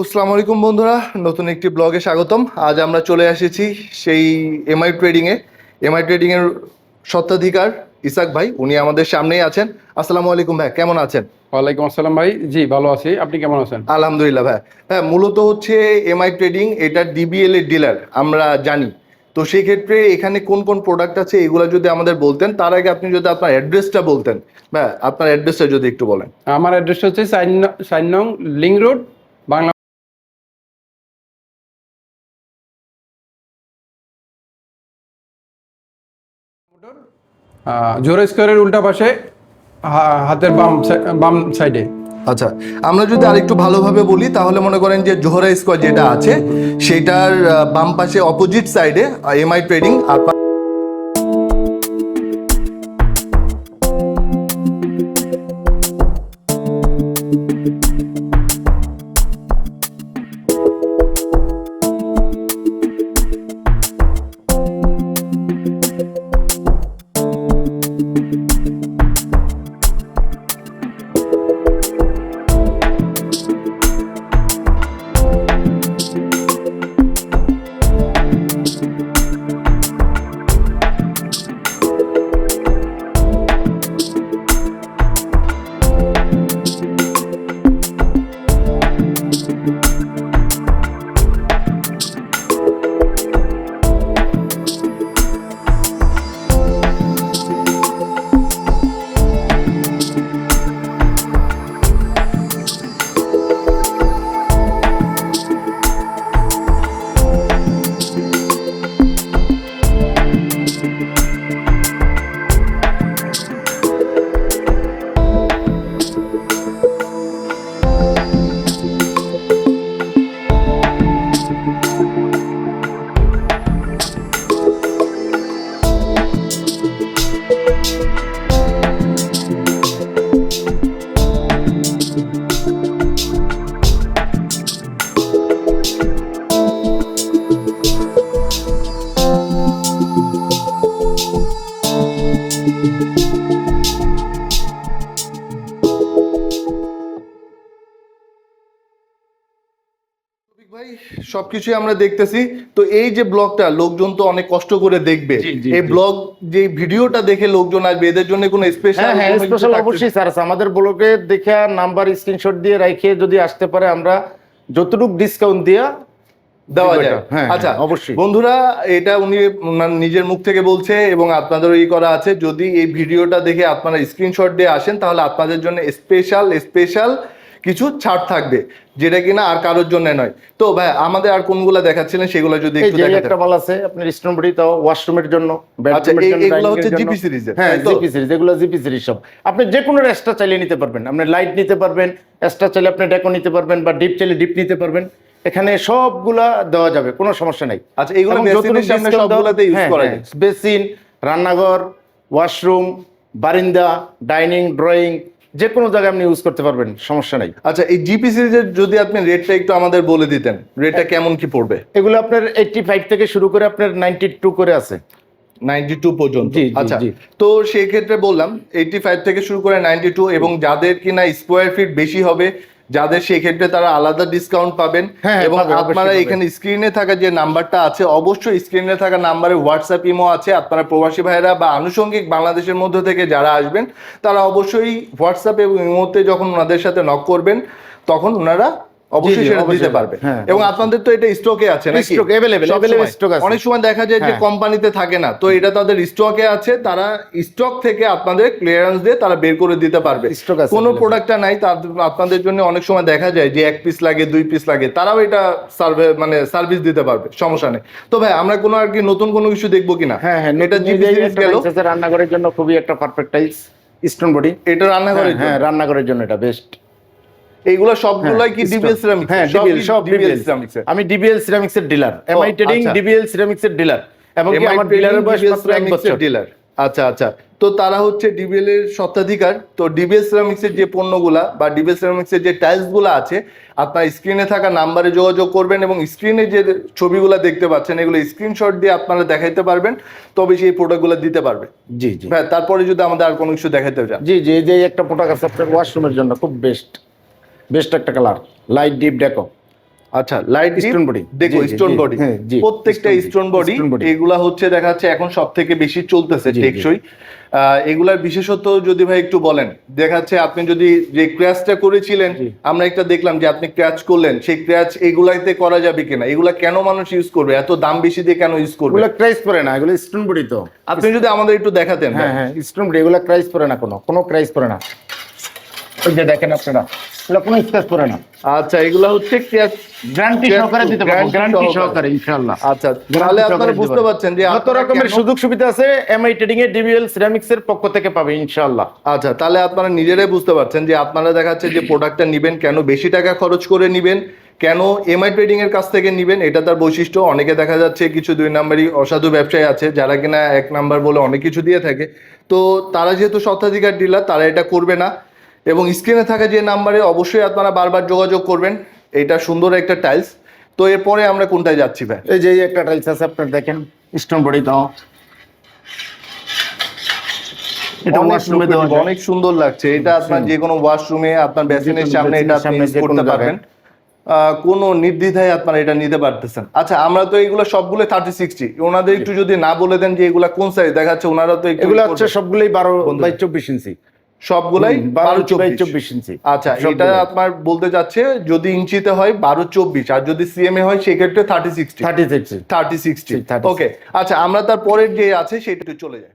আসসালামু আলাইকুম বন্ধুরা নতুন একটি ব্লগে স্বাগতম। আজ আমরা চলে এসেছি সেই এমআই ট্রেডিংয়ে এমআই ট্রেডিংয়ের স্বত্বাধিকার ইসাক ভাই উনি আমাদের সামনেই আছেন। আসসালামু আলাইকুম ভাই কেমন আছেন? ওয়ালাইকুম আসসালাম ভাই। জি ভালো আছি। আপনি কেমন আছেন? আলহামদুলিল্লাহ ভাই। হ্যাঁ মূলত হচ্ছে এমআই ট্রেডিং এটা ডিবিএল এর ডিলার আমরা জানি। তো সেই ক্ষেত্রে এখানে কোন কোন প্রোডাক্ট আছে এগুলো যদি আমাদের বলতেন তার আগে আপনি যদি আপনার অ্যাড্রেসটা বলতেন। ভাই আপনার অ্যাড্রেসটা যদি একটু বলেন। আমার অ্যাড্রেস হচ্ছে সাইন নং লিং রোড বাংলা জোর স্কোয়ারের উল্টা পাশে হাতের বাম বাম সাইডে। আচ্ছা আমরা যদি আরেকটু ভালোভাবে বলি, তাহলে মনে করেন যে জোহরা স্কোয়ার যেটা আছে, সেটার বাম পাশে অপোজিট সাইডে এমআই ট্রেডিং আপনার ভাই সবকিছুই আমরা দেখতেছি। তো এই যে ব্লগটা লোকজন তো অনেক কষ্ট করে দেখবে। এই ব্লগ যে ভিডিওটা দেখে লোকজন আসবে এদের জন্য কোনো স্পেশাল হ্যাঁ হ্যাঁ স্পেশাল অবশ্যই স্যার আছে। আমাদের ব্লগে দেখে নাম্বার স্ক্রিনশট দিয়ে রাখে যদি আসতে পারে আমরা যতটুকু ডিসকাউন্ট দিয়া দেওয়া যায়। হ্যাঁ, আচ্ছা হ্যাঁ, অবশ্যই। বন্ধুরা এটা উনি উনার নিজের মুখ থেকে বলছে এবং আপনাদেরও ই করা আছে। যদি এই ভিডিওটা দেখে আপনারা স্ক্রিনশট দিয়ে আসেন তাহলে আপনাদের জন্য স্পেশাল স্পেশাল কিছু ছাড় থাকবে যেটা কিনা আর কারোর জন্য নয়। তো ভাই আমাদের আর কোনগুলো দেখাচ্ছিলেন সেগুলো যদি একটু যে দেখাতেন একটা মাল আছে আপনার স্টোন বডি তাও ওয়াশরুমের জন্য আচ্ছা, এর এই- জন্য, এগুলো হচ্ছে। GP সিরিজের, হ্যাঁ জিপি সিরিজ এগুলো জিপি সিরিজ সব। আপনি যে কোনো এক্সট্রা চাইলে নিতে পারবেন আপনি লাইট নিতে পারবেন এক্সট্রা চাইলে আপনি ডেকো নিতে পারবেন বা ডিপ চাইলে ডিপ নিতে পারবেন। এখানে সবগুলা দেওয়া যাবে কোনো সমস্যা নাই। আচ্ছা এগুলো discount ইউজ হ্যাঁ, করা হ্যাঁ, যায়। বেসিন রান্নাঘর ওয়াশরুম বারিন্দা ডাইনিং ড্রয়িং যে কোনো জায়গায় আপনি ইউজ করতে পারবেন সমস্যা নাই। আচ্ছা এই জিপি সিরিজের যদি আপনি রেটটা একটু আমাদের বলে দিতেন রেটটা কেমন কি পড়বে? এগুলো আপনার এইটটি ফাইভ থেকে শুরু করে আপনার নাইনটি টু করে আছে। নাইনটি টু পর্যন্ত আচ্ছা তো সেই ক্ষেত্রে বললাম এইটি ফাইভ থেকে শুরু করে নাইনটি টু এবং যাদের কিনা স্কোয়ার ফিট বেশি হবে যাদের সেক্ষেত্রে তারা আলাদা ডিসকাউন্ট পাবেন হ্যাঁ, এবং আপনারা এখানে স্ক্রিনে থাকা যে নাম্বারটা আছে অবশ্যই স্ক্রিনে থাকা নাম্বারে হোয়াটসঅ্যাপ ইমো আছে। আপনারা প্রবাসী ভাইরা বা আনুষঙ্গিক বাংলাদেশের মধ্যে থেকে যারা আসবেন তারা অবশ্যই হোয়াটসঅ্যাপ এবং ইমোতে যখন ওনাদের সাথে নক করবেন তখন ওনারা অবশ্যই জি, সেটা দিতে পারবে। হ্যাঁ, এবং আপনাদের তো এটা স্টকে আছে নাকি। অনেক সময় দেখা যায় যে হ্যাঁ। কোম্পানিতে থাকে না। তো এটা তাদের স্টকে আছে তারা স্টক থেকে আপনাদের ক্লিয়ারেন্স দিয়ে তারা বের করে দিতে পারবে। কোনো প্রোডাক্টটা নাই আপনাদের জন্য অনেক সময় দেখা যায় যে এক পিস লাগে দুই পিস লাগে তারাও এটা সার্ভে মানে সার্ভিস দিতে পারবে সমস্যা নেই। তো ভাই আমরা কোনো আর কি নতুন কোনো কিছু দেখব কিনা? হ্যাঁ হ্যাঁ এটা গেল। রান্নাঘরের জন্য খুবই একটা পারফেক্ট টাইলস স্টোন বডি এটা রান্নাঘরের হ্যাঁ জন্য। রান্নাঘরের জন্য এটা বেস্ট এইগুলো সবগুলাই কি ডিবিএল সিরামিক হ্যাঁ ডিবিএল সব ডিবিএল সিরামিক্স আমি ডিবিএল সিরামিক্স এর ডিলার এমআই ট্রেডিং আচ্ছা। ডিবিএল সিরামিক্স এর ডিলার এবং কি আমার ডিলারের বয়স মাত্র এক বছর ডিলার আচ্ছা আচ্ছা তো তারা হচ্ছে ডিবিএল এর স্বত্বাধিকার তো ডিবিএল সিরামিক্স এর যে পণ্যগুলা বা ডিবিএল সিরামিক্স এর যে টাইলসগুলা আছে আপনার স্ক্রিনে থাকা নাম্বারে যোগাযোগ করবেন এবং স্ক্রিনে যে ছবিগুলা দেখতে পাচ্ছেন এগুলো স্ক্রিনশট দিয়ে আপনারা দেখাইতে পারবেন তবে সেই প্রোডাক্টগুলো দিতে পারবে জি জি হ্যাঁ তারপরে যদি আমাদের আর কোনো কিছু দেখাইতে চান জি জি যে একটা প্রোডাক্ট আছে আপনার ওয়াশরুমের জন্য খুব বেস্ট বেস্ট একটা কালার। লাইট ডিপ ডেকো আচ্ছা লাইট Stone body। দেখো স্টোন বডি হ্যাঁ, প্রত্যেকটা স্টোন বডি এগুলা হচ্ছে দেখা যাচ্ছে এখন সব থেকে বেশি চলতেছে। টেকসই। এগুলার বিশেষত্ব যদি ভাই একটু বলেন দেখা যাচ্ছে আপনি যদি যে ক্র্যাচটা করেছিলেন আমরা একটা দেখলাম যে আপনি ক্র্যাচ করলেন সেই ক্র্যাচ এগুলাইতে করা যাবে কিনা? এগুলা কেন মানুষ ইউজ করবে? এত দাম বেশি দিয়ে কেন ইউজ করবে? এগুলো ক্রাইস পড়ে না এগুলো স্টোন বডি তো। আপনি যদি আমাদের একটু দেখাতেন হ্যাঁ হ্যাঁ স্টোন বডি এগুলো ক্রাইস পড়ে না কোনো কোনো ক্রাইস পড়ে না। ওই যে দেখেন আপনারা এগুলো কোনো স্ক্র্যাচ পড়ে না। আচ্ছা এগুলা হচ্ছে গ্যারান্টি সহকারে দিতে পারব গ্যারান্টি সহকারে। ইনশাআল্লাহ। আচ্ছা তাহলে আপনারা বুঝতে পারছেন যে যত রকমের সুযোগ সুবিধা আছে এমআই ট্রেডিং এর ডিবিএল সিরামিক্স এর পক্ষ থেকে পাবে ইনশাআল্লাহ। আচ্ছা তাহলে আপনারা নিজেরাই বুঝতে পারছেন যে আপনারা দেখাচ্ছে যে প্রোডাক্টটা নিবেন কেন বেশি টাকা খরচ করে নিবেন কেন এমআই ট্রেডিং এর কাছ থেকে নিবেন এটা তার বৈশিষ্ট্য। অনেকে দেখা যাচ্ছে কিছু দুই নাম্বারই অসাধু ব্যবসায়ী আছে যারা কিনা এক নাম্বার বলে অনেক কিছু দিয়ে থাকে। তো তারা যেহেতু স্বত্বাধিকার ডিলার তারা এটা করবে না। এবং স্ক্রিনে থাকা যে নাম্বারে অবশ্যই আপনারা বারবার যোগাযোগ করবেন। এটা সুন্দর একটা টাইলস তো এরপরে আমরা কোনটায় যাচ্ছি ভাই? এই যে একটা টাইলস আছে আপনার দেখেন। স্টোন বডি তো এটা অনেক ওয়াশরুমে দেওয়া অনেক সুন্দর লাগছে। এটা আপনার যে কোনো ওয়াশরুমে আপনার বেসিনের সামনে এটা আপনি কোনো করতে। পারবেন। কোনো নির্দ্বিধায় আপনারা এটা নিতে পারতেছেন। আচ্ছা আমরা তো এগুলো সবগুলো থার্টি সিক্সটি ওনাদের একটু যদি না বলে দেন যে এগুলা কোন সাইজ দেখা যাচ্ছে ওনারা তো একটু এগুলো হচ্ছে সবগুলোই বারো। বাই চব্বিশ ইঞ্চি সবগুলাই বারো চব্বিশ। চব্বিশ ইঞ্চি। আচ্ছা এটা আপনার বলতে যাচ্ছে যদি ইঞ্চিতে হয় বারো চব্বিশ আর যদি সিএম এ হয় সেক্ষেত্রে thirty sixty thirty sixty thirty sixty 36 okay আচ্ছা আমরা তার পরের যে আছে সেটা চলে যাই।